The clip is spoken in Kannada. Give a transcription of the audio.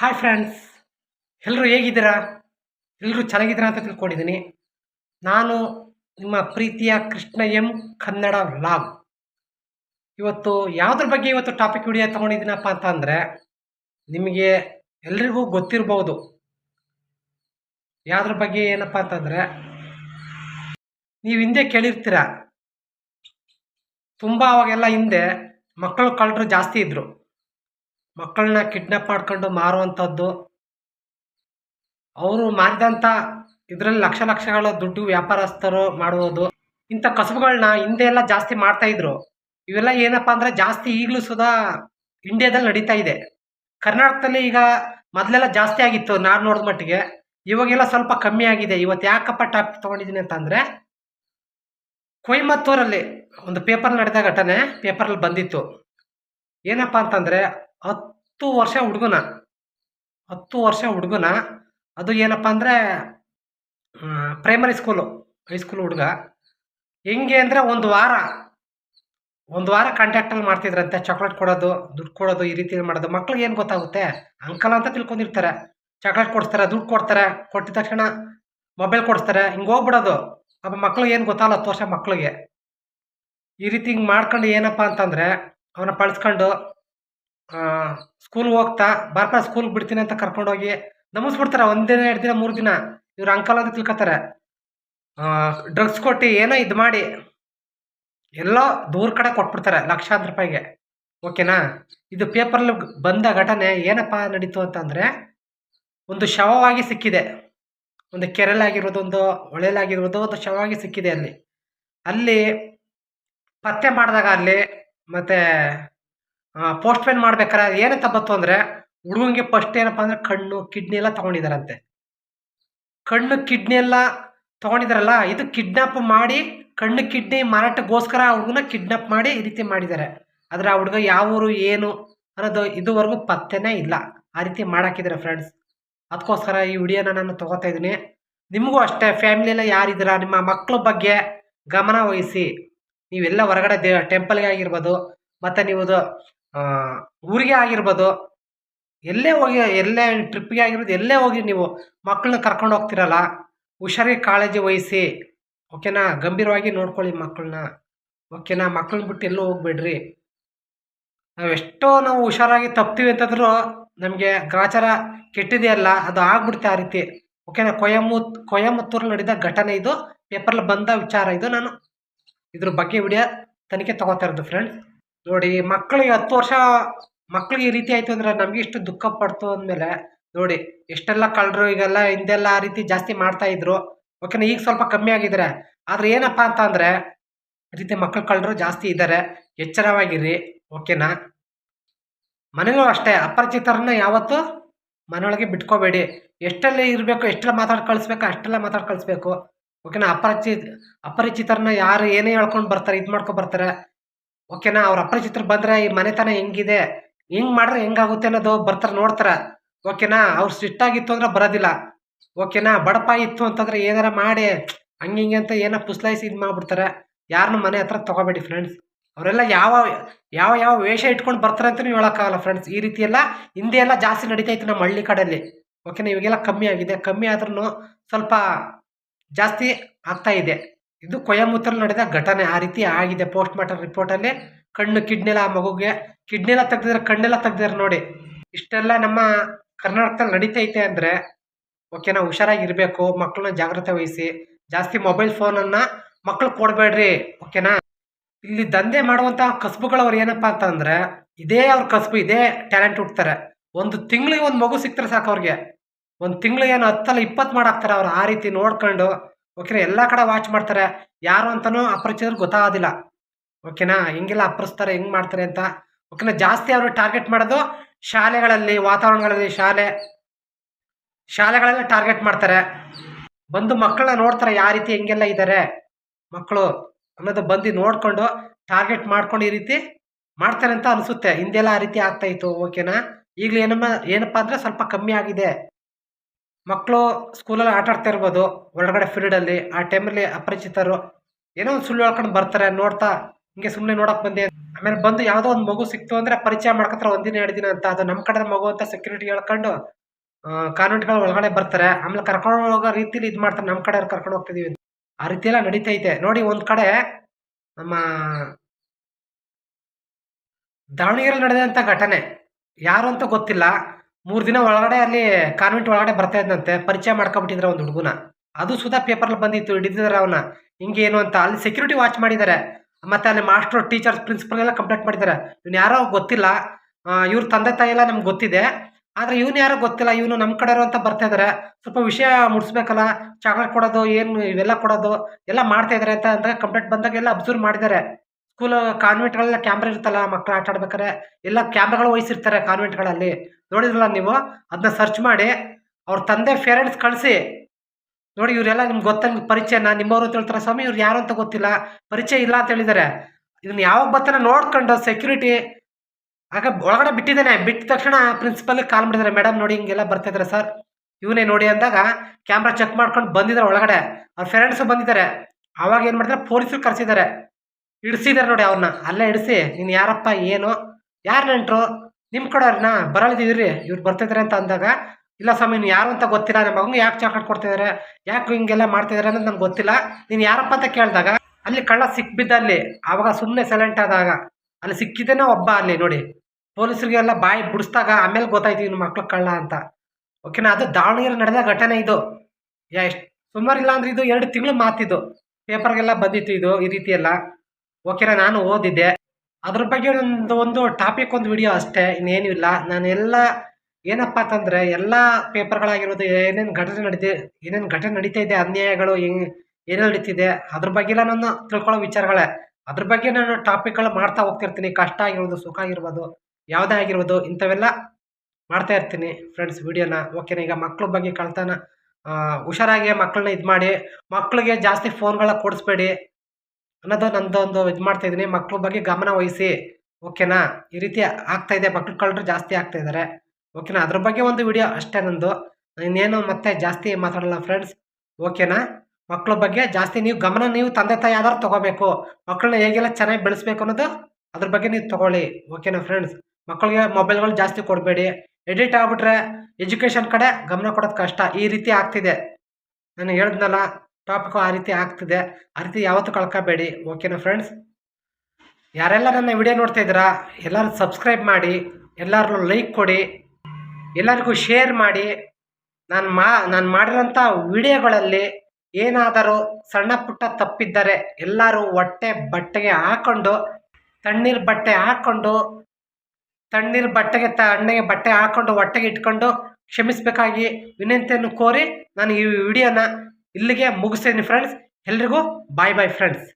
ಹಾಯ್ ಫ್ರೆಂಡ್ಸ್ ಎಲ್ಲರೂ ಹೇಗಿದ್ದೀರಾ? ಎಲ್ಲರೂ ಚೆನ್ನಾಗಿದ್ದೀರಾ ಅಂತ ತಿಳ್ಕೊಂಡಿದ್ದೀನಿ. ನಾನು ನಿಮ್ಮ ಪ್ರೀತಿಯ ಕೃಷ್ಣ ಎಂ ಕನ್ನಡ ವ್ಲಾಗ್ ಇವತ್ತು ಯಾವುದ್ರ ಬಗ್ಗೆ ಇವತ್ತು ಟಾಪಿಕ್ ವಿಡಿಯೋ ತೊಗೊಂಡಿದ್ದೀನಪ್ಪ ಅಂತ ಅಂದರೆ ನಿಮಗೆ ಎಲ್ರಿಗೂ ಗೊತ್ತಿರ್ಬೋದು. ಯಾವುದ್ರ ಬಗ್ಗೆ ಏನಪ್ಪ ಅಂತಂದರೆ, ನೀವು ಹಿಂದೆ ಕೇಳಿರ್ತೀರ? ತುಂಬ ಅವಾಗೆಲ್ಲ ಹಿಂದೆ ಮಕ್ಕಳು ಕಳ್ಳರು ಜಾಸ್ತಿ ಇದ್ದರು ಮಕ್ಕಳನ್ನ ಕಿಡ್ನಾಪ್ ಮಾಡ್ಕೊಂಡು ಮಾರುವಂಥದ್ದು. ಅವರು ಮಾರಿದಂಥ ಇದರಲ್ಲಿ ಲಕ್ಷ ಲಕ್ಷಗಳ ದುಡ್ಡು ವ್ಯಾಪಾರಸ್ಥರು ಮಾಡುವುದು. ಇಂಥ ಕಸಬುಗಳನ್ನ ಹಿಂದೆ ಎಲ್ಲ ಜಾಸ್ತಿ ಮಾಡ್ತಾ ಇವೆಲ್ಲ ಏನಪ್ಪ ಅಂದರೆ ಜಾಸ್ತಿ ಈಗಲೂ ಸುದಾ ಇಂಡಿಯಾದಲ್ಲಿ ನಡೀತಾ ಇದೆ. ಕರ್ನಾಟಕದಲ್ಲಿ ಈಗ ಮೊದಲೆಲ್ಲ ಜಾಸ್ತಿ ಆಗಿತ್ತು ನಾನು ನೋಡಿದ ಮಟ್ಟಿಗೆ. ಇವಾಗೆಲ್ಲ ಸ್ವಲ್ಪ ಕಮ್ಮಿ ಆಗಿದೆ. ಇವತ್ತು ಯಾಕಪ್ಪ ಟಾಪಿಕ್ ತೊಗೊಂಡಿದ್ದೀನಿ ಅಂತಂದರೆ ಕೊಯಮತ್ತೂರಲ್ಲಿ ಒಂದು ಪೇಪರ್ ನಡೆದ ಘಟನೆ ಪೇಪರಲ್ಲಿ ಬಂದಿತ್ತು. ಏನಪ್ಪ ಅಂತಂದರೆ ಹತ್ತು ವರ್ಷ ಹುಡುಗನ, ಹತ್ತು ವರ್ಷ ಹುಡುಗನ, ಅದು ಏನಪ್ಪ ಅಂದರೆ ಪ್ರೈಮರಿ ಸ್ಕೂಲು ಹೈಸ್ಕೂಲ್ ಹುಡುಗ ಹೆಂಗೆ ಅಂದರೆ ಒಂದು ವಾರ ಒಂದು ವಾರ ಕಾಂಟ್ಯಾಕ್ಟಲ್ಲಿ ಮಾಡ್ತಿದ್ರಂತೆ ಚಾಕ್ಲೇಟ್ ಕೊಡೋದು, ದುಡ್ಡು ಕೊಡೋದು, ಈ ರೀತಿ ಮಾಡೋದು. ಮಕ್ಳಿಗೆ ಏನು ಗೊತ್ತಾಗುತ್ತೆ? ಅಂಕಲ್ ಅಂತ ತಿಳ್ಕೊಂಡಿರ್ತಾರೆ. ಚಾಕ್ಲೇಟ್ ಕೊಡಿಸ್ತಾರೆ, ದುಡ್ಡು ಕೊಡ್ತಾರೆ, ಕೊಟ್ಟಿದ ತಕ್ಷಣ ಮೊಬೈಲ್ ಕೊಡಿಸ್ತಾರೆ, ಹಿಂಗೆ ಹೋಗ್ಬಿಡೋದು. ಅಪ್ಪ ಮಕ್ಳಿಗೆ ಏನು ಗೊತ್ತಾಗಲ್ಲ ಹತ್ತು ವರ್ಷ ಮಕ್ಳಿಗೆ. ಈ ರೀತಿ ಹಿಂಗೆ ಮಾಡ್ಕೊಂಡು ಏನಪ್ಪ ಅಂತಂದರೆ ಅವನ್ನ ಪಳಿಸ್ಕೊಂಡು ಸ್ಕೂಲ್ಗೆ ಹೋಗ್ತಾ ಬಾರ್ಪ ಸ್ಕೂಲ್ಗೆ ಬಿಡ್ತೀನಿ ಅಂತ ಕರ್ಕೊಂಡೋಗಿ ನಮಸ್ಬಿಡ್ತಾರೆ ಒಂದಿನ ಎರಡು ದಿನ, ಮೂರು ದಿನ. ಇವ್ರು ಅಂಕಲ್ ಅಂತ ತಿಳ್ಕೊತಾರೆ. ಡ್ರಗ್ಸ್ ಕೊಟ್ಟು ಏನೋ ಇದು ಮಾಡಿ, ಎಲ್ಲೋ ದೂರ ಕಡೆ ಕೊಟ್ಬಿಡ್ತಾರೆ, ಲಕ್ಷಾಂತರ ರೂಪಾಯಿಗೆ. ಓಕೆನಾ ಇದು ಪೇಪರ್ಲಿ ಬಂದ ಘಟನೆ ಏನಪ್ಪ ನಡೀತು ಅಂತಂದರೆ, ಒಂದು ಶವವಾಗಿ ಸಿಕ್ಕಿದೆ. ಒಂದು ಕೆರೆಲಾಗಿರೋದು ಒಂದು ಹೊಳೆಲಾಗಿರೋದು ಒಂದು ಶವವಾಗಿ ಸಿಕ್ಕಿದೆ ಅಲ್ಲಿ. ಅಲ್ಲಿ ಪತ್ತೆ ಮಾಡಿದಾಗ ಅಲ್ಲಿ, ಮತ್ತು ಪೋಸ್ಟ್ಪೇನ್ ಮಾಡ್ಬೇಕಾರೆ ಏನಂತ ಬಂತು ಅಂದರೆ ಹುಡುಗಂಗೆ ಫಸ್ಟ್ ಏನಪ್ಪ ಅಂದರೆ ಕಣ್ಣು ಕಿಡ್ನಿ ಎಲ್ಲ ತೊಗೊಂಡಿದ್ದಾರಂತೆ ಕಣ್ಣು ಕಿಡ್ನಿ ಎಲ್ಲ ತೊಗೊಂಡಿದ್ದಾರಲ್ಲ ಇದು ಕಿಡ್ನಾಪ್ ಮಾಡಿ, ಕಣ್ಣು ಕಿಡ್ನಿ ಮಾರಾಟಕ್ಕೋಸ್ಕರ ಹುಡುಗನ ಕಿಡ್ನಾಪ್ ಮಾಡಿ ಈ ರೀತಿ ಮಾಡಿದ್ದಾರೆ ಆದರೆ ಆ ಹುಡುಗ ಯಾವ ಊರು, ಏನು ಅನ್ನೋದು ಇದುವರೆಗೂ ಪತ್ತೆನೇ ಇಲ್ಲ. ಆ ರೀತಿ ಮಾಡಾಕಿದ್ದಾರೆ ಫ್ರೆಂಡ್ಸ್ ಅದಕ್ಕೋಸ್ಕರ ಈ ವಿಡಿಯೋನ ನಾನು ತೊಗೋತಾ ಇದ್ದೀನಿ. ನಿಮಗೂ ಅಷ್ಟೇ ಫ್ಯಾಮಿಲಿಯೆಲ್ಲ ಯಾರಿದ್ದೀರಾ? ನಿಮ್ಮ ಮಕ್ಕಳ ಬಗ್ಗೆ ಗಮನ ವಹಿಸಿ. ನೀವೆಲ್ಲ ಹೊರಗಡೆ ದೇ ಟೆಂಪಲ್ಗೆ ಆಗಿರ್ಬೋದು, ಮತ್ತು ನೀವು ಊರಿಗೆ ಆಗಿರ್ಬೋದು, ಎಲ್ಲೇ ಹೋಗಿ, ಎಲ್ಲೇ ಟ್ರಿಪ್ಪಿಗೆ ಆಗಿರ್ಬೋದು, ಎಲ್ಲೇ ಹೋಗಿ ನೀವು ಮಕ್ಕಳನ್ನ ಕರ್ಕೊಂಡು ಹೋಗ್ತಿರಲ್ಲ ಹುಷಾರಿ ಕಾಳಜಿ ವಹಿಸಿ ಓಕೆನಾ ಗಂಭೀರವಾಗಿ ನೋಡ್ಕೊಳ್ಳಿ ಮಕ್ಕಳನ್ನ ಓಕೆನಾ ಮಕ್ಕಳನ್ನ ಬಿಟ್ಟು ಎಲ್ಲೂ ಹೋಗ್ಬೇಡ್ರಿ. ನಾವು ಎಷ್ಟೋ ನಾವು ಹುಷಾರಾಗಿ ತಪ್ತೀವಿ ಅಂತಂದ್ರೂ ನಮಗೆ ಗ್ರಾಚಾರ ಕೆಟ್ಟಿದೆಯಲ್ಲ, ಅದು ಆಗ್ಬಿಡುತ್ತೆ ಆ ರೀತಿ ಓಕೆನಾ ಕೊಯಮೂತ್, ಕೊಯಮತ್ತೂರಲ್ಲಿ ನಡೆದ ಘಟನೆ ಇದು ಪೇಪರ್ಲಿ ಬಂದ ವಿಚಾರ ಇದು ನಾನು ಇದ್ರ ಬಗ್ಗೆ ವಿಡಿಯೋ ತನಿಖೆ ತಗೋತಾ ಇರೋದು ಫ್ರೆಂಡ್ಸ್ ನೋಡಿ ಮಕ್ಕಳಿಗೆ ಹತ್ತು ವರ್ಷ ಮಕ್ಳಿಗೆ ಈ ರೀತಿ ಆಯಿತು ಅಂದರೆ ನಮಗೆ ಇಷ್ಟು ದುಃಖ ಪಡ್ತು ಅಂದಮೇಲೆ ನೋಡಿ, ಎಷ್ಟೆಲ್ಲ ಕಳ್ಳರು ಈಗೆಲ್ಲ ಹಿಂದೆಲ್ಲ ಆ ರೀತಿ ಜಾಸ್ತಿ ಮಾಡ್ತಾ ಇದ್ರು. ಓಕೆನಾ ಈಗ ಸ್ವಲ್ಪ ಕಮ್ಮಿ ಆಗಿದ್ದಾರೆ ಆದರೆ ಏನಪ್ಪ ಅಂತ ಅಂದರೆ ರೀತಿ ಮಕ್ಕಳು ಕಳ್ಳರು ಜಾಸ್ತಿ ಇದ್ದಾರೆ ಎಚ್ಚರವಾಗಿರಿ. ಓಕೆನಾ ಮನೇಲೂ ಅಷ್ಟೇ. ಅಪರಿಚಿತರನ್ನ ಯಾವತ್ತು ಮನೆಯೊಳಗೆ ಬಿಟ್ಕೋಬೇಡಿ. ಎಷ್ಟೆಲ್ಲ ಇರಬೇಕು, ಎಷ್ಟೆಲ್ಲ ಮಾತಾಡಿ ಕಳಿಸ್ಬೇಕು, ಅಷ್ಟೆಲ್ಲ ಮಾತಾಡಿ ಕಳಿಸ್ಬೇಕು. ಓಕೆನಾ ಅಪರಿಚಿತ, ಅಪರಿಚಿತರನ್ನ ಯಾರು ಏನೇ ಹೇಳ್ಕೊಂಡು ಬರ್ತಾರೆ, ಇದು ಮಾಡ್ಕೊಂಡು ಬರ್ತಾರೆ. ಓಕೆನಾ, ಅವ್ರ ಅಪರಿಚಿತರು ಬಂದರೆ ಈ ಮನೆತನ ಹೆಂಗಿದೆ? ಹೆಂಗೆ ಮಾಡಿದ್ರೆ ಹೆಂಗಾಗುತ್ತೆ ಅನ್ನೋದು ಬರ್ತಾರೆ ನೋಡ್ತಾರೆ. ಓಕೆನಾ, ಅವ್ರು ಸ್ಟ್ರಿಕ್ಟ್ ಆಗಿತ್ತು ಅಂದ್ರೆ ಬರೋದಿಲ್ಲ. ಓಕೆನಾ, ಬಡಪ ಇತ್ತು ಅಂತಂದ್ರೆ ಏನಾರ ಮಾಡಿ, ಹಂಗೆ ಹಿಂಗೆ ಅಂತ ಏನೋ ಪುಸ್ಲಾಯಿಸಿ ಇದು ಮಾಡ್ಬಿಡ್ತಾರೆ. ಯಾರನ್ನೂ ಮನೆ ಹತ್ರ ತೊಗೋಬೇಡಿ ಫ್ರೆಂಡ್ಸ್ ಅವರೆಲ್ಲ ಯಾವ ಯಾವ ಯಾವ ವೇಷ ಇಟ್ಕೊಂಡು ಬರ್ತಾರೆ ಅಂತಲೂ ಹೇಳೋಕ್ಕಾಗಲ್ಲ ಫ್ರೆಂಡ್ಸ್ ಈ ರೀತಿ ಎಲ್ಲ ಹಿಂದೆ ಎಲ್ಲ ಜಾಸ್ತಿ ನಡೀತಾ ಇತ್ತು ನಮ್ಮ ಹಳ್ಳಿ ಕಡೆಯಲ್ಲಿ. ಓಕೆನಾ, ಇವಾಗೆಲ್ಲ ಕಮ್ಮಿ ಆಗಿದೆ. ಕಮ್ಮಿ ಆದ್ರೂ ಸ್ವಲ್ಪ ಜಾಸ್ತಿ ಆಗ್ತಾ ಇದೆ. ಇದು ಕೊಯಮತ್ತೂರಲ್ಲಿ ನಡೆದ ಘಟನೆ. ಆ ರೀತಿ ಆಗಿದೆ. ಪೋಸ್ಟ್ ಮಾರ್ಟಮ್ ರಿಪೋರ್ಟಲ್ಲಿ ಕಣ್ಣು ಕಿಡ್ನೆಲ್ಲ ಆ ಮಗುಗೆ ಕಿಡ್ನೆಲ್ಲ ತೆಗ್ದಿದ್ರೆ ಕಣ್ಣೆಲ್ಲ ತೆಗ್ದಿದ್ರೆ ನೋಡಿ. ಇಷ್ಟೆಲ್ಲ ನಮ್ಮ ಕರ್ನಾಟಕದಲ್ಲಿ ನಡೀತೈತೆ ಅಂದರೆ ಓಕೆನಾ ಹುಷಾರಾಗಿರಬೇಕು, ಮಕ್ಕಳನ್ನ ಜಾಗ್ರತೆ ವಹಿಸಿ. ಜಾಸ್ತಿ ಮೊಬೈಲ್ ಫೋನನ್ನು ಮಕ್ಳು ಕೊಡಬೇಡ್ರಿ, ಓಕೆನಾ? ಇಲ್ಲಿ ದಂಧೆ ಮಾಡುವಂಥ ಕಸಬುಗಳವ್ರು ಏನಪ್ಪ ಅಂತಂದರೆ ಇದೇ ಅವ್ರ ಕಸಬು, ಇದೇ ಟ್ಯಾಲೆಂಟ್ ಹುಡ್ತಾರೆ ಒಂದು ತಿಂಗಳಿಗೆ ಒಂದು ಮಗು ಸಿಕ್ತಾರೆ ಸಾಕು ಅವ್ರಿಗೆ. ಒಂದು ತಿಂಗಳಿಗೆ ಏನು ಹತ್ತಲ್ಲ, ಇಪ್ಪತ್ತು ಮಾಡಾಕ್ತಾರೆ ಅವ್ರು. ಆ ರೀತಿ ನೋಡ್ಕೊಂಡು ಓಕೆನಾ ಎಲ್ಲ ಕಡೆ ವಾಚ್ ಮಾಡ್ತಾರೆ. ಯಾರು ಅಂತಲೂ ಅಪರಿಚಿತರು ಗೊತ್ತಾಗೋದಿಲ್ಲ. ಓಕೆನಾ ಹೆಂಗೆಲ್ಲ ಅಪರಿಸ್ತಾರೆ, ಹೆಂಗೆ ಮಾಡ್ತಾರೆ ಅಂತ. ಓಕೆನಾ ಜಾಸ್ತಿ ಅವರು ಟಾರ್ಗೆಟ್ ಮಾಡೋದು ಶಾಲೆಗಳಲ್ಲಿ, ವಾತಾವರಣಗಳಲ್ಲಿ ಶಾಲೆ, ಶಾಲೆಗಳೆಲ್ಲ ಟಾರ್ಗೆಟ್ ಮಾಡ್ತಾರೆ. ಬಂದು ಮಕ್ಕಳನ್ನ ನೋಡ್ತಾರೆ, ಯಾವ ರೀತಿ ಹೆಂಗೆಲ್ಲ ಇದ್ದಾರೆ ಮಕ್ಕಳು ಅನ್ನೋದು ಬಂದು ನೋಡಿಕೊಂಡು ಟಾರ್ಗೆಟ್ ಮಾಡ್ಕೊಂಡು ಈ ರೀತಿ ಮಾಡ್ತಾರೆ ಅಂತ ಅನಿಸುತ್ತೆ. ಹಿಂದೆಲ್ಲ ಆ ರೀತಿ ಆಗ್ತಾಯಿತ್ತು ಓಕೆನಾ ಈಗಲೂ ಏನಮ್ಮ, ಏನಪ್ಪ ಅಂದರೆ ಸ್ವಲ್ಪ ಕಮ್ಮಿ ಆಗಿದೆ. ಮಕ್ಕಳು ಸ್ಕೂಲಲ್ಲಿ ಆಟ ಆಡ್ತಾ ಇರ್ಬೋದು, ಹೊರಗಡೆ ಫೀಲ್ಡಲ್ಲಿ ಆ ಟೈಮಲ್ಲಿ ಅಪರಿಚಿತರು ಏನೋ ಒಂದು ಸುಳ್ಳು ಹೇಳ್ಕೊಂಡು ಬರ್ತಾರೆ, ನೋಡ್ತಾ, ಹಿಂಗೆ ಸುಮ್ಮನೆ ನೋಡಕ್ಕೆ ಬಂದೆ. ಆಮೇಲೆ ಬಂದು ಯಾವುದೋ ಒಂದು ಮಗು ಸಿಕ್ತು ಅಂದರೆ ಪರಿಚಯ ಮಾಡ್ಕೊತಾರೆ ಒಂದಿನ ಎರಡು ದಿನ ಅಂತ. ಅದು ನಮ್ಮ ಕಡೆ ಮಗು ಅಂತ ಸೆಕ್ಯೂರಿಟಿ ಹೇಳ್ಕೊಂಡು ಕಾನ್ವೆಂಟ್ಗಳ ಒಳಗಡೆ ಬರ್ತಾರೆ. ಆಮೇಲೆ ಕರ್ಕೊಂಡು ಹೋಗೋ ರೀತಿಲಿ ಇದು ಮಾಡ್ತಾರೆ. ನಮ್ಮ ಕಡೆ ಕರ್ಕೊಂಡು ಹೋಗ್ತಿದೀವಿ ಆ ರೀತಿ ಎಲ್ಲ ನಡೀತೈತೆ ನೋಡಿ ಒಂದು ಕಡೆ ನಮ್ಮ ದಾವಣಗೆರೆಯಲ್ಲಿ ನಡೆದಂಥ ಘಟನೆ. ಯಾರು ಅಂತ ಗೊತ್ತಿಲ್ಲ. ಮೂರು ದಿನ ಒಳಗಡೆ ಅಲ್ಲಿ ಕಾನ್ವೆಂಟ್ ಒಳಗಡೆ ಬರ್ತಾ ಇದ್ದಂತೆ ಪರಿಚಯ ಮಾಡ್ಕೊಬಿಟ್ಟಿದ್ರೆ ಒಂದು ಹುಡುಗನ. ಅದು ಸುಧಾ ಪೇಪರ್ಲ್ಲಿ ಬಂದಿತ್ತು, ಹಿಡಿದಿದ್ದಾರೆ ಅವನ. ಹಿಂಗೆ ಏನು ಅಂತ. ಅಲ್ಲಿ ಸೆಕ್ಯೂರಿಟಿ ವಾಚ್ ಮಾಡಿದ್ದಾರೆ. ಮತ್ತೆ ಅಲ್ಲಿ ಮಾಸ್ಟರ್ ಟೀಚರ್ಸ್ ಪ್ರಿನ್ಸಿಪಲ್ ಎಲ್ಲ ಕಂಪ್ಲೇಂಟ್ ಮಾಡಿದ್ದಾರೆ. ಇವ್ನು ಯಾರೋ ಗೊತ್ತಿಲ್ಲ. ಇವ್ರ ತಂದೆ ತಾಯಿ ಎಲ್ಲ ನಮ್ಗೆ ಗೊತ್ತಿದೆ. ಆದರೆ ಇವನು ಯಾರೋ ಗೊತ್ತಿಲ್ಲ. ಇವನು ನಮ್ಮ ಕಡೆ ಅಂತ ಬರ್ತಾ ಇದ್ದಾರೆ ಸ್ವಲ್ಪ ವಿಷಯ ಮುಡಿಸ್ಬೇಕಲ್ಲ. ಚಾಕ್ಲೇಟ್ ಕೊಡೋದು, ಏನು ಇವೆಲ್ಲ ಕೊಡೋದು, ಎಲ್ಲ ಮಾಡ್ತಾ ಇದ್ದಾರೆ ಅಂತ ಅಂದಾಗ ಕಂಪ್ಲೇಂಟ್ ಬಂದಾಗ ಎಲ್ಲ ಅಬ್ಸರ್ವ್ ಮಾಡಿದ್ದಾರೆ. ಸ್ಕೂಲ್ ಕಾನ್ವೆಂಟ್ಗಳೆಲ್ಲ ಕ್ಯಾಮ್ರಾ ಇರುತ್ತಲ್ಲ ಮಕ್ಕಳು ಆಟ ಆಡ್ಬೇಕಾರೆ ಎಲ್ಲ ಕ್ಯಾಮ್ರಾಗಳು ವಹಿಸಿರ್ತಾರೆ ಕಾನ್ವೆಂಟ್ಗಳಲ್ಲಿ ನೋಡಿದ್ರಲ್ಲ ನೀವು? ಅದನ್ನ ಸರ್ಚ್ ಮಾಡಿ, ಅವ್ರ ತಂದೆ ಪೇರೆಂಟ್ಸ್ ಕಳಿಸಿ. ನೋಡಿ, ಇವರೆಲ್ಲ ನಿಮ್ಗೆ ಗೊತ್ತಂಗೆ ಪರಿಚಯನ, ನಿಮ್ಮವರು ಅಂತ ಹೇಳ್ತಾರೆ, ಸ್ವಾಮಿ, ಇವ್ರು ಯಾರು ಅಂತ ಗೊತ್ತಿಲ್ಲ, ಪರಿಚಯ ಇಲ್ಲ ಅಂತ ಹೇಳಿದ್ದಾರೆ. ಇದನ್ನ ಯಾವಾಗ ಬರ್ತಾನೆ ನೋಡ್ಕೊಂಡು ಸೆಕ್ಯೂರಿಟಿ ಆಗ ಒಳಗಡೆ ಬಿಟ್ಟಿದ್ದಾನೆ. ಬಿಟ್ಟ ತಕ್ಷಣ ಪ್ರಿನ್ಸಿಪಲ್ಗೆ ಕಾಲ್ ಮಾಡಿದ್ದಾರೆ ಮೇಡಮ್ ನೋಡಿ, ಹಿಂಗೆಲ್ಲ ಬರ್ತಿದ್ದಾರೆ ಸರ್ ಇವನೇ ನೋಡಿ ಅಂದಾಗ ಕ್ಯಾಮ್ರಾ ಚೆಕ್ ಮಾಡ್ಕೊಂಡು ಬಂದಿದ್ದಾರೆ ಒಳಗಡೆ. ಅವ್ರ ಫ್ರೆಂಡ್ಸು ಬಂದಿದ್ದಾರೆ. ಅವಾಗ ಏನು ಮಾಡಿದ್ರೆ ಪೊಲೀಸರು ಕರೆಸಿದ್ದಾರೆ. ಇಡಿಸಿದ್ದಾರೆ ನೋಡಿ ಅವ್ರನ್ನ ಅಲ್ಲೇ ಇಡಿಸಿ, ನೀನು ಯಾರಪ್ಪ, ಏನು? ಯಾರು ನೆಂಟ್ರು? ನಿಮ್ಮ ಕಡೆಯವ್ರನ್ನ ಬರಳಿದೀವಿ ಇವ್ರು ಬರ್ತಿದ್ದಾರೆ ಅಂತ ಅಂದಾಗ, ಇಲ್ಲ ಸ್ವಾಮಿ, ನೀನು ಯಾರು ಅಂತ ಗೊತ್ತಿಲ್ಲ ನಮ್ಮ ಮಗಂಗೆ ಯಾಕೆ ಚಾಕ್ಲೇಟ್ ಕೊಡ್ತಿದ್ದಾರೆ ಯಾಕೆ ಹಿಂಗೆಲ್ಲ ಮಾಡ್ತಿದ್ದಾರೆ ಅನ್ನೋದು ನಂಗೆ ಗೊತ್ತಿಲ್ಲ. ನೀನು ಯಾರಪ್ಪ ಅಂತ ಕೇಳಿದಾಗ, ಅಲ್ಲಿ ಕಳ್ಳ ಸಿಕ್ಬಿದ್ದ ಅಲ್ಲಿ, ಆವಾಗ ಸುಮ್ಮನೆ ಸೈಲೆಂಟ್ ಆದಾಗ, ಅಲ್ಲಿ ಸಿಕ್ಕಿದ್ದೇನೋ ಒಬ್ಬ ಅಲ್ಲಿ ನೋಡಿ. ಪೊಲೀಸರಿಗೆಲ್ಲ ಬಾಯಿ ಬಿಡಿಸ್ದಾಗ, ಆಮೇಲೆ ಗೊತ್ತಾಯ್ತು ಇನ್ನು ಮಕ್ಳು ಕಳ್ಳ ಅಂತ. ಓಕೆನಾ ಅದು ದಾವಣಗೆರೆ ನಡೆದ ಘಟನೆ ಇದು. ಯಾ, ಎಷ್ಟು, ಸುಮಾರು ಇಲ್ಲ ಅಂದ್ರೆ ಇದು ಎರಡು ತಿಂಗಳು ಮಾತಿದ್ದು. ಪೇಪರ್ಗೆಲ್ಲ ಬಂದಿತ್ತು ಇದು, ಈ ರೀತಿ ಎಲ್ಲ ಓಕೆನಾ ನಾನು ಓದಿದ್ದೆ. ಅದ್ರ ಬಗ್ಗೆ ಒಂದು ಒಂದು ಟಾಪಿಕ್ ಒಂದು ವಿಡಿಯೋ ಅಷ್ಟೇ, ಇನ್ನೇನು ಇಲ್ಲ. ನಾನೆಲ್ಲ ಏನಪ್ಪ ಅಂತಂದರೆ, ಎಲ್ಲ ಪೇಪರ್ಗಳಾಗಿರೋದು ಏನೇನು ಘಟನೆ ನಡೀತಿ, ಏನೇನು ಘಟನೆ ನಡೀತಾ ಇದೆ, ಅನ್ಯಾಯಗಳು ಏನೇನು ನಡೀತಿದೆ, ಅದ್ರ ಬಗ್ಗೆ ನಾನು ತಿಳ್ಕೊಳ್ಳೋ ವಿಚಾರಗಳೇ. ಅದ್ರ ಬಗ್ಗೆ ನಾನು ಟಾಪಿಕ್ಗಳು ಮಾಡ್ತಾ ಹೋಗ್ತಿರ್ತೀನಿ. ಕಷ್ಟ ಆಗಿರ್ಬೋದು, ಸುಖ ಆಗಿರ್ಬೋದು, ಯಾವುದೇ ಆಗಿರ್ಬೋದು, ಇಂಥವೆಲ್ಲ ಮಾಡ್ತಾ ಇರ್ತೀನಿ ಫ್ರೆಂಡ್ಸ್ ವಿಡಿಯೋನ ಓಕೆನಾ ಈಗ ಮಕ್ಳ ಬಗ್ಗೆ ಕಳ್ತನ ಹುಷಾರಾಗಿ ಮಕ್ಕಳನ್ನ ಇದು ಮಾಡಿ ಮಕ್ಕಳಿಗೆ ಜಾಸ್ತಿ ಫೋನ್ಗಳ ಕೊಡಿಸ್ಬೇಡಿ. ಅನ್ನೋದು ನಂದು ಒಂದು ಇದು ಮಾಡ್ತಾ ಇದ್ದೀನಿ ಮಕ್ಳ ಬಗ್ಗೆ ಗಮನ ವಹಿಸಿ. ಓಕೆನಾ ಈ ರೀತಿ ಆಗ್ತಾ ಇದೆ. ಮಕ್ಳು ಕಳ್ಳರು ಜಾಸ್ತಿ ಆಗ್ತಾ ಇದ್ದಾರೆ ಓಕೆನಾ ಅದ್ರ ಬಗ್ಗೆ ಒಂದು ವಿಡಿಯೋ ಅಷ್ಟೇ ನಂದು. ಇನ್ನೇನು ಮತ್ತೆ ಜಾಸ್ತಿ ಮಾತಾಡಲ್ಲ ಫ್ರೆಂಡ್ಸ್ ಓಕೆನಾ ಮಕ್ಳ ಬಗ್ಗೆ ಜಾಸ್ತಿ ನೀವು ಗಮನ ನೀವು ತಂದೆ ತಾಯಿ ಆದ್ರೆ ತೊಗೋಬೇಕು. ಮಕ್ಕಳನ್ನ ಹೇಗೆಲ್ಲ ಚೆನ್ನಾಗಿ ಬೆಳೆಸ್ಬೇಕು ಅನ್ನೋದು ಅದ್ರ ಬಗ್ಗೆ ನೀವು ತೊಗೊಳ್ಳಿ. ಓಕೆನಾ ಫ್ರೆಂಡ್ಸ್ ಮಕ್ಕಳಿಗೆ ಮೊಬೈಲ್ಗಳು ಜಾಸ್ತಿ ಕೊಡಬೇಡಿ. ಎಡಿಟ್ ಆಗಿಬಿಟ್ರೆ ಎಜುಕೇಷನ್ ಕಡೆ ಗಮನ ಕೊಡೋದು ಕಷ್ಟ. ಈ ರೀತಿ ಆಗ್ತಿದೆ. ನಾನು ಹೇಳಿದ್ನಲ್ಲ ಟಾಪಿಕು ಆ ರೀತಿ ಆಗ್ತಿದೆ. ಆ ರೀತಿ ಯಾವತ್ತೂ ಕಳ್ಕೊಬೇಡಿ. ಓಕೆನಾ ಫ್ರೆಂಡ್ಸ್ ಯಾರೆಲ್ಲ ನನ್ನ ವಿಡಿಯೋ ನೋಡ್ತಾ ಇದ್ದೀರಾ, ಎಲ್ಲರೂ ಸಬ್ಸ್ಕ್ರೈಬ್ ಮಾಡಿ ಎಲ್ಲರೂ ಲೈಕ್ ಕೊಡಿ, ಎಲ್ಲರಿಗೂ ಶೇರ್ ಮಾಡಿ. ನಾನು ಮಾ, ನಾನು ಮಾಡಿರೋಂಥ ವಿಡಿಯೋಗಳಲ್ಲಿ ಏನಾದರೂ ಸಣ್ಣ ಪುಟ್ಟ ತಪ್ಪಿದ್ದರೆ ಎಲ್ಲರೂ ಹೊಟ್ಟೆ ಬಟ್ಟೆಗೆ ಹಾಕ್ಕೊಂಡು ತಣ್ಣೀರು ಬಟ್ಟೆ ಹಾಕ್ಕೊಂಡು ತಣ್ಣೀರು ಬಟ್ಟೆಗೆ ತಣ್ಣಗೆ ಬಟ್ಟೆ ಹಾಕ್ಕೊಂಡು ಹೊಟ್ಟೆಗೆ ಇಟ್ಕೊಂಡು ಕ್ಷಮಿಸಬೇಕಾಗಿ ವಿನಂತಿಯನ್ನು ಕೋರಿ ನಾನು ಈ ವಿಡಿಯೋನ ಇಲ್ಲಿಗೆ ಮುಗಿಸ್ತೀನಿ ಫ್ರೆಂಡ್ಸ್ ಎಲ್ರಿಗೂ ಬಾಯ್ ಬಾಯ್ ಫ್ರೆಂಡ್ಸ್